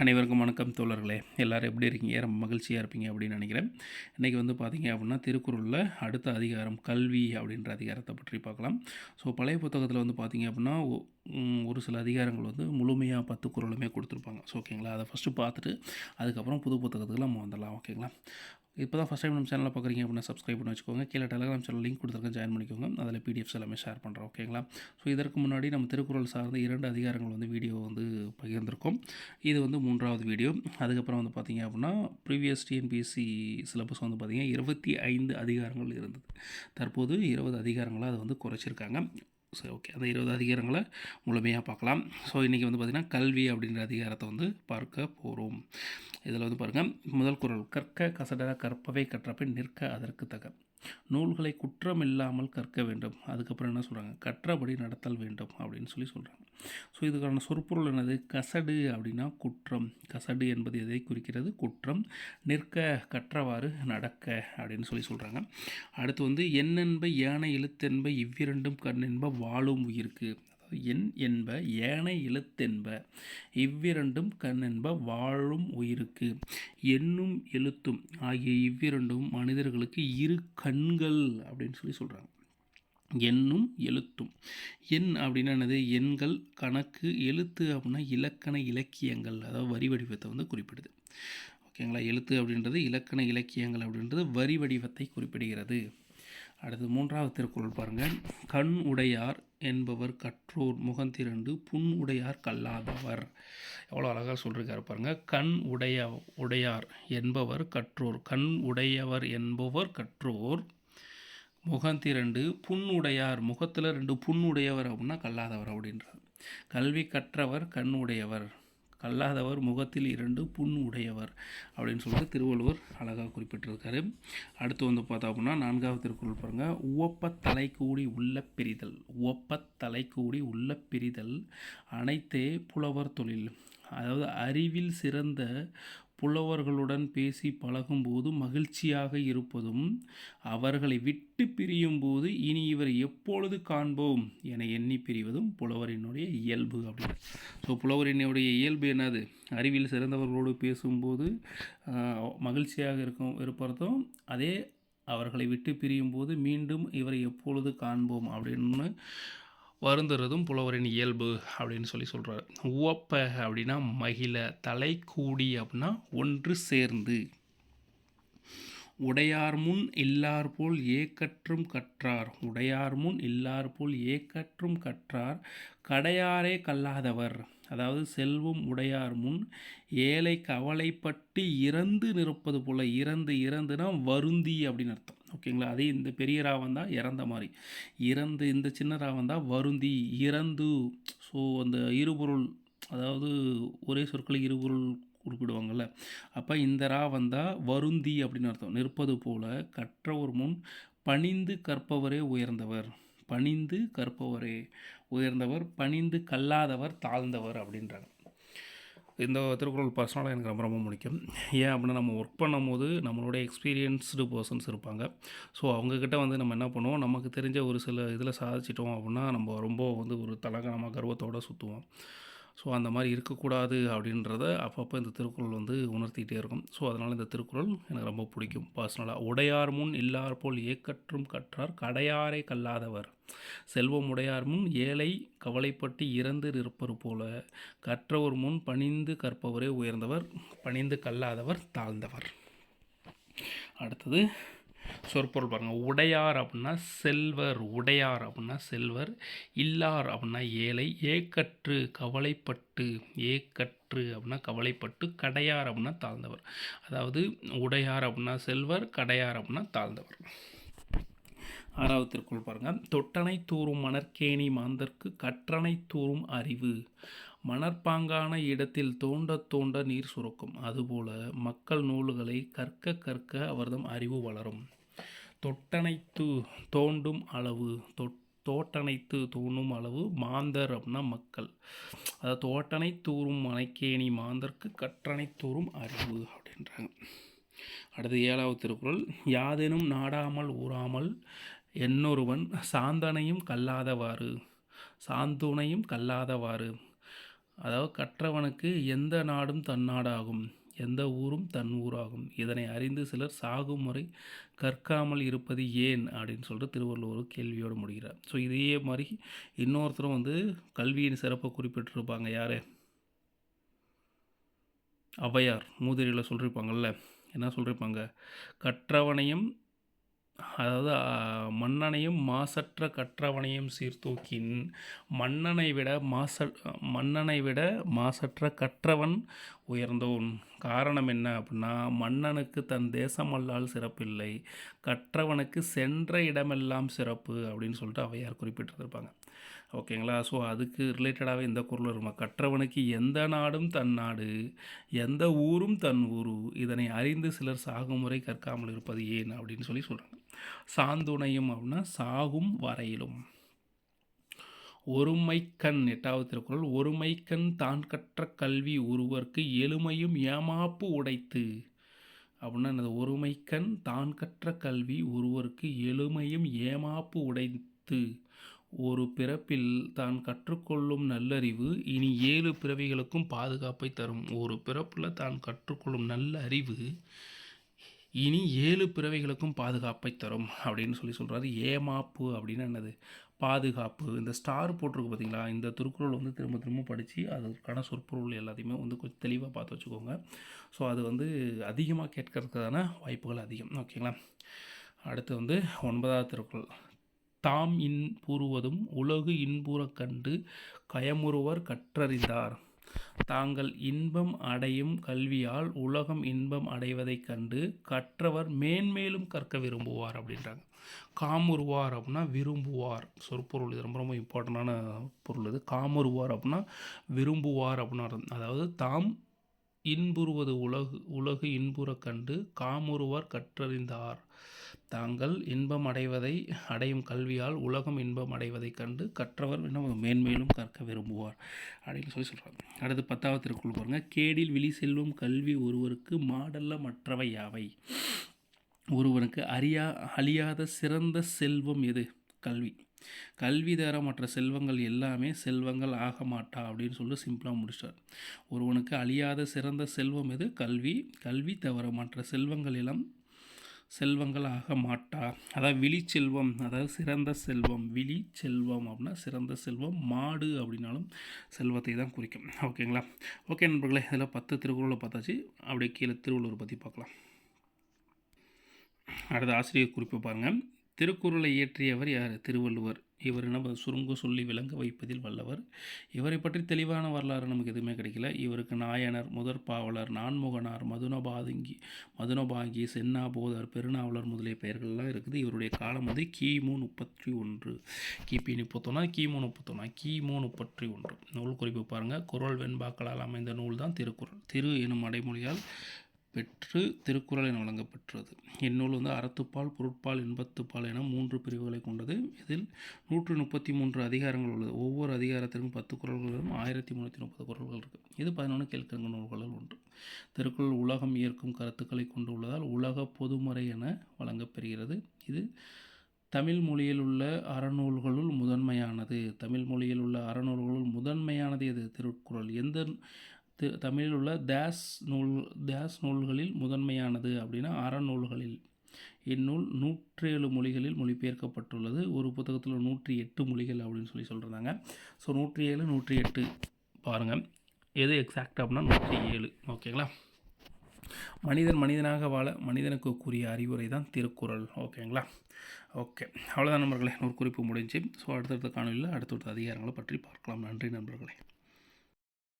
அனைவருக்கும் வணக்கம் தோழர்களே. எல்லோரும் எப்படி இருக்கீங்க? ரொம்ப மகிழ்ச்சியாக இருப்பீங்க அப்படின்னு நினைக்கிறேன். இன்றைக்கி வந்து பார்த்தீங்க அப்படின்னா திருக்குறளில் அடுத்த அதிகாரம் கல்வி அப்படின்ற அதிகாரத்தை பற்றி பார்க்கலாம். ஸோ பழைய புத்தகத்தில் வந்து பார்த்தீங்க அப்படின்னா ஒரு சில அதிகாரங்கள் வந்து முழுமையாக பத்து குறளுமே கொடுத்துருப்பாங்க. ஸோ ஓகேங்களா அதை ஃபஸ்ட்டு பார்த்துட்டு அதுக்கப்புறம் புது புத்தகத்துக்கு நம்ம வந்துடலாம். ஓகேங்களா இப்போ தான் ஃபஸ்ட் டைம் நம்ம சேனலில் பார்க்குறீங்க அப்படின்னா சப்ஸ்கிரைப் பண்ணி வச்சுக்கோங்க. கீழே டெலகிராம் சேனல் லிங்க் கொடுத்துருக்கேன். ஜாயின் பண்ணிக்கோங்க. அதில் பிடிஎஃப்ஸ் எல்லாமே ஷேர் பண்ணுறோம் ஓகேங்களா ஸோ இதற்கு முன்னாடி நம்ம திருக்குறள் சார்ந்த இரண்டு அதிகாரங்கள் வந்து வீடியோ வந்து பகிர்ந்திருக்கோம். இது வந்து மூன்றாவது வீடியோ அதுக்கப்புறம் வந்து பார்த்தீங்க அப்படின்னா ப்ரீவியஸ் டிஎன்பிஎஸ்சி சிலபஸ் வந்து பார்த்தீங்கன்னா இருபத்தி ஐந்து அதிகாரங்கள் இருந்தது. தற்போது இருபது அதிகாரங்களாக அதை வந்து குறைச்சிருக்காங்க. சரி ஓகே அந்த இருபது அதிகாரங்களை முழுமையாக பார்க்கலாம். ஸோ இன்றைக்கி வந்து பார்த்திங்கன்னா கல்வி அப்படின்ற அதிகாரத்தை வந்து பார்க்க போகிறோம் இதில் வந்து பாருங்கள் முதல் குரல் கற்க கசடர கற்பவை கற்றப்பின் நிற்க அதற்கு தக நூல்களை குற்றம் இல்லாமல் கற்க வேண்டும். அதுக்கப்புறம் என்ன சொல்கிறாங்க கற்றபடி நடத்தல் வேண்டும் அப்படின்னு சொல்லி சொல்கிறாங்க ஸோ இதுக்கான சொற்பொருள் என்னது? கசடு அப்படின்னா குற்றம். கசடு என்பது எதை குறிக்கிறது? குற்றம். நிற்க கற்றவாறு நடக்க அப்படின்னு சொல்லி சொல்கிறாங்க அடுத்து வந்து என்னென்ப ஏனை எழுத்தென்ப இவ்விரண்டும் கண்ணென்ப வாழும் உயிர்க்கு. அதாவது எண் என்ப ஏனை எழுத்தென்ப இவ்விரண்டும் கண் என்ப வாழும் உயிருக்கு. எண்ணும் எழுத்தும் ஆகிய இவ்விரண்டும் மனிதர்களுக்கு இரு கண்கள் அப்படின்னு சொல்லி சொல்கிறாங்க எண்ணும் எழுத்தும். எண் அப்படின்னா என்னது? எண்கள் கணக்கு எழுத்து அப்படின்னா இலக்கண இலக்கியங்கள். அதாவது வரி வடிவத்தை வந்து குறிப்பிடுது. ஓகேங்களா? எழுத்து அப்படின்றது இலக்கண இலக்கியங்கள் அப்படின்றது வரி வடிவத்தை குறிப்பிடுகிறது. அடுத்து மூன்றாவது திருக்குறள் பாருங்கள் கண் உடையார் என்பவர் கற்றோர் முகந்திரண்டு புண் உடையார் கல்லாதவர். எவ்வளோ அழகாக சொல்லியிருக்காரு பாருங்கள் கண் உடைய உடையார் என்பவர் கற்றோர். கண் உடையவர் என்பவர் கற்றோர் முகந்திரண்டு புண் உடையார். முகத்தில் ரெண்டு புண் உடையவர் அப்படின்னா கல்லாதவர் அப்படின்றார். கல்வி கற்றவர் கண் உடையவர். கல்லாதவர் முகத்தில் இரண்டு புண் உடையவர் அப்படின்னு சொல்லிட்டு திருவள்ளுவர் அழகாக குறிப்பிட்டிருக்காரு. அடுத்து வந்து பார்த்தோம் அப்படின்னா நான்காவது திருக்குறள் பாருங்கள் உவப்ப தலை கூடி உள்ள பிரிதல். உவப்ப தலை கூடி உள்ள பிரிதல் அனைத்தே புலவர் தொழில். அதாவது அறிவில் சிறந்த புலவர்களுடன் பேசி பழகும்போது மகிழ்ச்சியாக இருப்பதும் அவர்களை விட்டு பிரியும் போது இனி இவரை எப்பொழுது காண்போம் என எண்ணி பிரிவதும் புலவரினுடைய இயல்பு அப்படின்னு. ஸோ புலவரினுடைய இயல்பு என்னது? அறிவில் சிறந்தவர்களோடு பேசும்போது மகிழ்ச்சியாக இருக்கும் இருப்பதும் அதே அவர்களை விட்டு பிரியும் போது மீண்டும் இவரை எப்பொழுது காண்போம் அப்படின்னு வருந்துறதும் புலவரின் இயல்பு அப்படின்னு சொல்லி சொல்கிறார் உவப்ப அப்படின்னா மகிழ தலை கூடி அப்படின்னா ஒன்று சேர்ந்து. உடையார் முன் இல்லார் போல் ஏக்கற்றும் கற்றார். உடையார் முன் இல்லார் போல் ஏக்கற்றும் கற்றார். கடையாரே கல்லாதவர். அதாவது செல்வம் உடையார் முன் ஏழை கவலைப்பட்டு இறந்து நிற்பது போல இறந்து இறந்துனா வருந்தி அப்படின்னு அர்த்தம். ஓகேங்களா? அதே இந்த பெரிய ராவன் தான் இறந்த மாதிரி. இறந்து இந்த சின்ன ராவன் தான் வருந்தி இறந்து. ஸோ அந்த இருபொருள் அதாவது ஒரே சொற்களை இருபொருள் குறிப்பிடுவாங்கள்ல அப்போ இந்த ரா வந்தால் வருந்தி அப்படின்னு அர்த்தம். நிற்பது போல கற்றவர் முன் பணிந்து கற்பவரே உயர்ந்தவர். பணிந்து கற்பவரே உயர்ந்தவர் பணிந்து கல்லாதவர் தாழ்ந்தவர் அப்படின்றாங்க. இந்த திருக்குறள் பர்சனலாக எனக்கு ரொம்ப ரொம்ப பிடிக்கும். ஏன் அப்படின்னா நம்ம ஒர்க் பண்ணும்போது நம்மளோட எக்ஸ்பீரியன்ஸ்டு பர்சன்ஸ் இருப்பாங்க. ஸோ அவங்கக்கிட்ட வந்து நம்ம என்ன பண்ணுவோம்? நமக்கு தெரிஞ்ச ஒரு சில இதில் சாதிச்சிட்டோம் அப்படின்னா நம்ம ரொம்ப வந்து ஒரு தலகணமாக கர்வத்தோடு சுற்றுவோம் ஸோ அந்த மாதிரி இருக்கக்கூடாது அப்படின்றத அப்பப்போ இந்த திருக்குறள் வந்து உணர்த்திக்கிட்டே இருக்கும். ஸோ அதனால் இந்த திருக்குறள் எனக்கு ரொம்ப பிடிக்கும். பர்சனலாக உடையார் முன் இல்லார் போல் ஏக்கற்றும் கற்றார். கடையாரை கல்லாதவர். செல்வம் உடையார் முன் ஏழை கவலைப்பட்டு இறந்து இருப்பது போல. கற்றவர் முன் பணிந்து கற்பவரே உயர்ந்தவர். பணிந்து கல்லாதவர் தாழ்ந்தவர். அடுத்தது சொற்பொருள் பாருங்கள் உடையார் அப்படின்னா செல்வர் உடையார் அப்படின்னா செல்வர் இல்லார் அப்படின்னா ஏழை ஏக்கற்று கவலைப்பட்டு ஏக்கற்று அப்படின்னா கவலைப்பட்டு கடையார் அப்படின்னா தாழ்ந்தவர். அதாவது உடையார் அப்படின்னா செல்வர் கடையார் அப்படின்னா தாழ்ந்தவர். ஆறாவது பாருங்கள் பாருங்க. தொட்டனை தூறும் மணற்கேணி மாந்தர்க்கு கற்றனை தூறும் அறிவு. மணற்பாங்கான இடத்தில் தோண்ட தோண்ட நீர் சுரக்கும். அதுபோல மக்கள் நூல்களை கற்க கற்க அவர்தம் அறிவு வளரும். தொட்டனைத்து தோண்டும் அளவு தொட் தோட்டனைத்து தோண்டும் அளவு மாந்தர் அப்படின்னா மக்கள். அதாவது தோட்டனை தூறும் மனைக்கேணி மாந்தர்க்கு கற்றனை தூறும் அறிவு அப்படின்றாங்க. அடுத்து ஏழாவது திருக்குறள் யாதெனும் நாடாமல் ஊறாமல் என்னொருவன் சாந்தனையும் கல்லாதவாறு சாந்துணையும் கல்லாதவாறு. அதாவது கற்றவனுக்கு எந்த நாடும் தன் நாடாகும்? எந்த ஊரும் தன் ஊராகும். இதனை அறிந்து சிலர் சாகும் முறை கற்காமல் இருப்பது ஏன்? அப்படின்னு சொல்லிட்டு திருவள்ளுவர் கேள்வியோடு முடிகிறார். ஸோ இதே மாதிரி இன்னொருத்தரும் வந்து கல்வியின் சிறப்பை குறிப்பிட்டிருப்பாங்க. யார்? ஔவையார் மூதிரியில் சொல்லியிருப்பாங்கல்ல என்ன சொல்லியிருப்பாங்க கற்றவனையும் அதாவது மன்னனையும் மாசற்ற கற்றவனையும் சீர்தூக்கின் மன்னனை விட மாச மன்னனை விட மாசற்ற கற்றவன் உயர்ந்தோன். காரணம் என்ன அப்படின்னா மன்னனுக்கு தன் தேசமல்லால் சிறப்பில்லை கற்றவனுக்கு சென்ற இடமெல்லாம் சிறப்பு அப்படின்னு சொல்லிட்டு அவையார் குறிப்பிட்டிருந்திருப்பாங்க. ஓகேங்களா? ஸோ அதுக்கு ரிலேட்டடாகவே இந்த குரல் இருக்குமா கற்றவனுக்கு எந்த நாடும் தன் நாடு எந்த ஊரும் தன் ஊரு இதனை அறிந்து சிலர் சாகும் முறை கற்காமல் இருப்பது ஏன்? அப்படின்னு சொல்லி சொல்கிறாங்க சாந்துணையும் அப்படின்னா சாகும் வரையிலும். ஒருமைக்கண் எட்டாவது திருக்குறள் ஒருமைக்கண் தான் கற்ற கல்வி ஒருவர்க்கு எளிமையும் ஏமாப்பு உடைத்து அப்படின்னா என்னது? ஒருமைக்கண் தான் கற்ற கல்வி ஒருவருக்கு எளிமையும் ஏமாப்பு உடைத்து ஒரு பிறப்பில் தான் கற்றுக்கொள்ளும் நல்லறிவு இனி ஏழு பிறவிகளுக்கும் பாதுகாப்பை தரும். ஒரு பிறப்பில் தான் கற்றுக்கொள்ளும் நல்ல அறிவு இனி ஏழு பிறவைகளுக்கும் பாதுகாப்பை தரும் அப்படின்னு சொல்லி சொல்கிறாரு ஏமாப்பு அப்படின்னு என்னது? பாதுகாப்பு. இந்த ஸ்டார் போட்டிருக்கு பார்த்தீங்களா இந்த திருக்குறள் வந்து திரும்ப திரும்ப படித்து அதற்கான சொற்பொருள் எல்லாத்தையுமே வந்து கொஞ்சம் தெளிவாக பார்த்து வச்சுக்கோங்க. ஸோ அது வந்து அதிகமாக கேட்கறதுக்கான வாய்ப்புகள் அதிகம். ஓகேங்களா அடுத்து வந்து ஒன்பதாவது திருக்குறள். தாம் இன்புறுவதும் உலகு இன்புறக் கண்டு கயமுறுவர் கற்றறிந்தார். தாங்கள் இன்பம் அடையும் கல்வியால் உலகம் இன்பம் அடைவதைக் கண்டு கற்றவர் மேன்மேலும் கற்க விரும்புவார் அப்படின்றாங்க. காமுறுவார் அப்படின்னா விரும்புவார். சொற்பொருள் இது ரொம்ப ரொம்ப இம்பார்ட்டண்டான பொருள் இது. காமுறுவார் அப்படின்னா விரும்புவார் அப்படின்னு அதாவது தாம் இன்புறுவது உலகு உலகு இன்புறக் கண்டு காமுறுவார் கற்றறிந்தார். தாங்கள் இன்பம் அடைவதை அடையும் கல்வியால் உலகம் இன்பம் அடைவதைக் கண்டு கற்றவர் இன்னும் மேன்மேலும் கற்க விரும்புவார் அப்படின்னு சொல்லி சொல்கிறாங்க அடுத்து பத்தாவது திருக்குறள் கேடில் விழி செல்வம் கல்வி ஒருவருக்கு மாடல்ல மற்றவை யாவை? ஒருவனுக்கு அறியா அழியாத சிறந்த செல்வம் எது? கல்வி. கல்வி தர மற்ற செல்வங்கள் எல்லாமே செல்வங்கள் ஆக மாட்டா அப்படின்னு சொல்லி சிம்பிளாக முடிச்சிட்டார். ஒருவனுக்கு அழியாத சிறந்த செல்வம் எது? கல்வி. கல்வி தவிர மற்ற செல்வங்கள் எல்லாம் செல்வங்கள் ஆக மாட்டா. அதாவது விழி செல்வம் அதாவது சிறந்த செல்வம் விழி செல்வம் அப்படின்னா சிறந்த செல்வம் மாடு அப்படின்னாலும் செல்வத்தை தான் குறிக்கும். ஓகேங்களா? ஓகே நண்பர்களே இதில் பத்து திருக்குறளை பார்த்தாச்சு. அப்படியே கீழே திருவள்ளுவர் பற்றி பார்க்கலாம். அடுத்த ஆசிரியர் குறிப்பு பாருங்கள் திருக்குறளை இயற்றியவர் யார்? திருவள்ளுவர். இவர் நம்ம சுருங்க சொல்லி விளங்க வைப்பதில் வல்லவர். இவரை பற்றி தெளிவான வரலாறு நமக்கு எதுவுமே கிடைக்கல. இவருக்கு நாயனர் முதற் பாவலர் நான்முகனார் மதுனபாதுங்கி மதுனபாங்கி சென்னாபோதர் பெருநாவலர் முதலிய பெயர்கள்லாம் இருக்குது. இவருடைய காலம் வந்து கிமு முப்பத்தி ஒன்று. கிபி முப்பத்தொன்னா கிமு முப்பத்தொன்னா கிமு முப்பத்தி ஒன்று. நூல் குறிப்பு பாருங்கள் குரல் வெண்பாக்களால் அமைந்த நூல் தான் திருக்குறள். திரு எனும் அடைமொழியால் பெற்று திருக்குறள் என வழங்கப்பெற்றது. இந்நூல் வந்து அறத்துப்பால் பொருட்பால் இன்பத்துப்பால் என மூன்று பிரிவுகளை கொண்டது. இதில் நூற்று முப்பத்தி மூன்று அதிகாரங்கள் உள்ளது. ஒவ்வொரு அதிகாரத்திற்கும் பத்து குறள்களும் ஆயிரத்தி முந்நூற்றி முப்பது குறள்கள் இருக்குது இது பதினொன்று கேள்கிழங்கு நூல்களில் ஒன்று. திருக்குறள் உலகம் ஏற்கும் கருத்துக்களை கொண்டு உள்ளதால் உலக பொதுமறை என வழங்கப்பெறுகிறது. இது தமிழ் மொழியில் உள்ள அறநூல்களுள் முதன்மையானது. தமிழ் மொழியில் உள்ள அறநூல்களுள் முதன்மையானது எது? திருக்குறள். எந்த தமிழில் உள்ள டேஸ் நூல் தேஸ் நூல்களில் முதன்மையானது அப்படின்னா அறநூல்களில் இந்நூல் நூற்றேழு மொழிகளில் மொழிபெயர்க்கப்பட்டுள்ளது. ஒரு புத்தகத்தில் நூற்றி எட்டு மொழிகள் அப்படின்னு சொல்லி சொல்கிறாங்க ஸோ நூற்றி ஏழு நூற்றி எட்டு பாருங்கள் எது எக்ஸாக்ட் அப்படின்னா நூற்றி ஏழு ஓகேங்களா? மனிதன் மனிதனாக வாழ மனிதனுக்கு கூறிய அறிவுரை தான் திருக்குறள். ஓகேங்களா? ஓகே. அவ்வளோதான் நண்பர்களே. நூறு குறிப்பு முடிஞ்சு. ஸோ அடுத்தடுத்த காணொலியில் அடுத்தடுத்த அதிகாரங்களை பற்றி பார்க்கலாம். நன்றி நண்பர்களே.